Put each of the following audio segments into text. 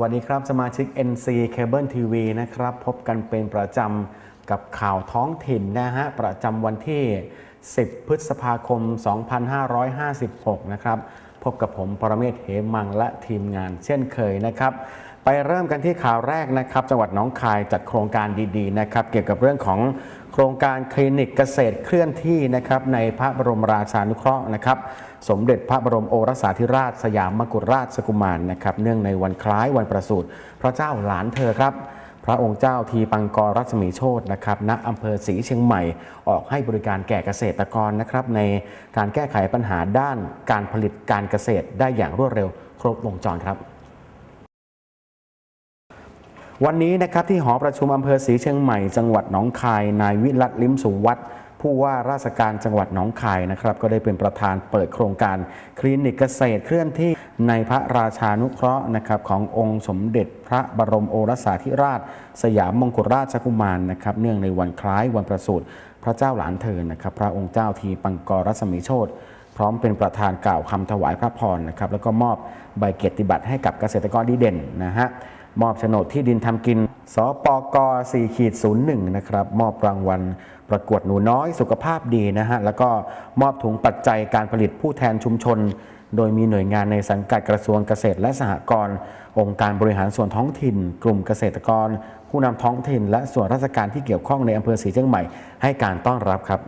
สวัสดีครับ สมาชิก NC Cable TV นะครับ พบกันเป็นประจำกับข่าวท้องถิ่นนะฮะ ประจำวันที่ 10 พฤษภาคม 2556 นะครับ พบกับผมปรเมศเหมังและทีมงานเช่นเคยนะครับ ไปเริ่มกันที่ข่าวแรกนะครับ จังหวัดหนองคายจัดโครงการดีๆนะครับ เกี่ยวกับเรื่องของโครงการคลินิกเกษตรเคลื่อนที่นะครับในพระบรมราชานุเคราะห์นะครับ สมเด็จพระบรมโอรสาธิราชสยามมกุฎราชกุมารนะครับ เนื่องในวันคล้ายวันประสูติพระเจ้าหลานเธอครับ พระองค์เจ้าทีปังกรรัศมีโชตนะครับณอำเภอศรีเชียงใหม่ออกให้บริการแก่เกษตรกรนะครับ ในการแก้ไขปัญหาด้านการผลิตการเกษตรได้อย่างรวดเร็วครบวงจรครับ วันนี้นะครับที่หอประชุมอำเภอศรีเชียงใหม่จังหวัดหนองคาย นายวิรัตลิมสุวัตผู้ว่าราชการจังหวัดหนองคายนะครับ ก็ได้เป็นประธานเปิดโครงการคลินิกเกษตรเคลื่อนที่ในพระราชานุเคราะห์นะครับขององค์สมเด็จพระบรมโอรสาธิราช สยามมงกุฎราชกุมารนะครับ เนื่องในวันคล้ายวันประสูติพระเจ้าหลานเธอนะครับ พระองค์เจ้าทีปังกรรัศมีโชตพร้อมเป็นประธานกล่าวคำถวายพระพรนะครับแล้วก็มอบใบเกียรติบัตรให้กับเกษตรกรดีเด่นนะฮะ มอบโฉนดที่ดินทำกิน สปก4ขีด01 นะครับ มอบรางวัลประกวดหนูน้อยสุขภาพดีนะฮะ แล้วก็มอบถุงปัจจัยการผลิตผู้แทนชุมชน โดยมีหน่วยงานในสังกัดกระทรวงเกษตรและสหกรณ์ องค์การบริหารส่วนท้องถิ่น กลุ่มเกษตรกร ผู้นำท้องถิ่น และส่วนราชการที่เกี่ยวข้องในอำเภอศรีเชียงใหม่ให้การต้อนรับครับ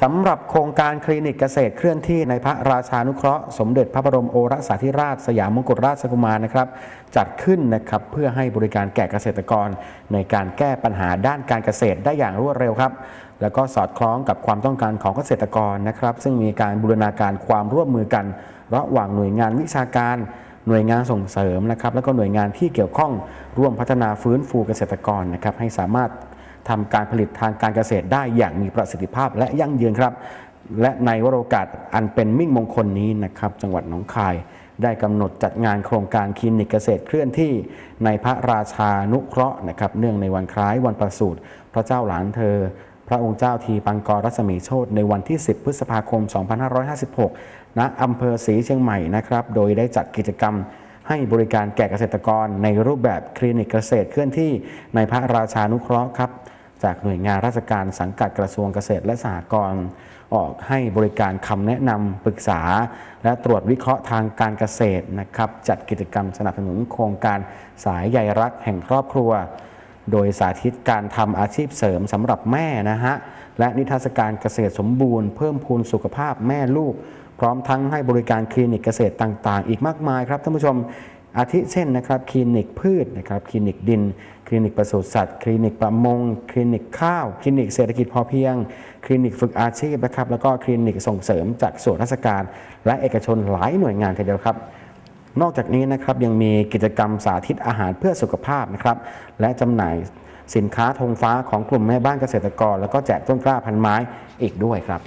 สำหรับโครงการคลินิกเกษตรเคลื่อนที่ในพระราชานุเคราะห์สมเด็จพระบรมโอรสาธิราชสยามมงกุฎราชกุมารนะครับ จัดขึ้นนะครับเพื่อให้บริการแก่เกษตรกร ในการแก้ปัญหาด้านการเกษตรได้อย่างรวดเร็วครับ แล้วก็สอดคล้องกับความต้องการของเกษตรกรนะครับ ซึ่งมีการบูรณาการความร่วมมือกัน ระหว่างหน่วยงานวิชาการหน่วยงานส่งเสริมนะครับ แล้วก็หน่วยงานที่เกี่ยวข้องร่วมพัฒนาฟื้นฟูเกษตรกรนะครับให้สามารถ ทำการผลิตทางการเกษตรได้อย่างมีประสิทธิภาพและยั่งยืนครับ และในวโรกาสอันเป็นมิ่งมงคลนี้นะครับ จังหวัดหนองคายได้กำหนดจัดงานโครงการคลินิกเกษตรเคลื่อนที่ในพระราชานุเคราะห์นะครับ เนื่องในวันคล้ายวันประสูติพระเจ้าหลานเธอ พระองค์เจ้าทีปังกรรัศมีโชตในวันที่ 10 พฤษภาคม 2556 ณอำเภอศรีเชียงใหม่นะครับ โดยได้จัดกิจกรรมให้บริการแก่เกษตรกรในรูปแบบคลินิกเกษตรเคลื่อนที่ในพระราชานุเคราะห์ครับ จากหน่วยงานราชการสังกัดกระทรวงเกษตรและสหกรณ์ออกให้บริการคำแนะนำปรึกษา และตรวจวิเคราะห์ทางการเกษตรนะครับจัดกิจกรรมสนับสนุนโครงการสายใยรักแห่งครอบครัว โดยสาธิตการทำอาชีพเสริมสำหรับแม่นะฮะและนิทรรศการเกษตรสมบูรณ์เพิ่มพูนสุขภาพแม่ลูก พร้อมทั้งให้บริการคลินิกเกษตรต่าง ๆ อีกมากมายครับท่านผู้ชม อาทิเช่นนะครับคลินิกพืชนะครับคลินิกดิน คลินิกปศุสัตว์ คลินิกประมง คลินิกข้าว คลินิกเศรษฐกิจพอเพียง คลินิกฝึกอาชีพนะครับแล้วก็คลินิกส่งเสริมจากส่วนราชการ และเอกชนหลายหน่วยงานทีเดียวครับนอกจากนี้นะครับยังมีกิจกรรมสาธิตอาหารเพื่อสุขภาพนะครับและจำหน่ายสินค้าธงฟ้าของกลุ่มแม่บ้านเกษตรกร แล้วก็แจกต้นกล้าพันไม้อีกด้วยครับ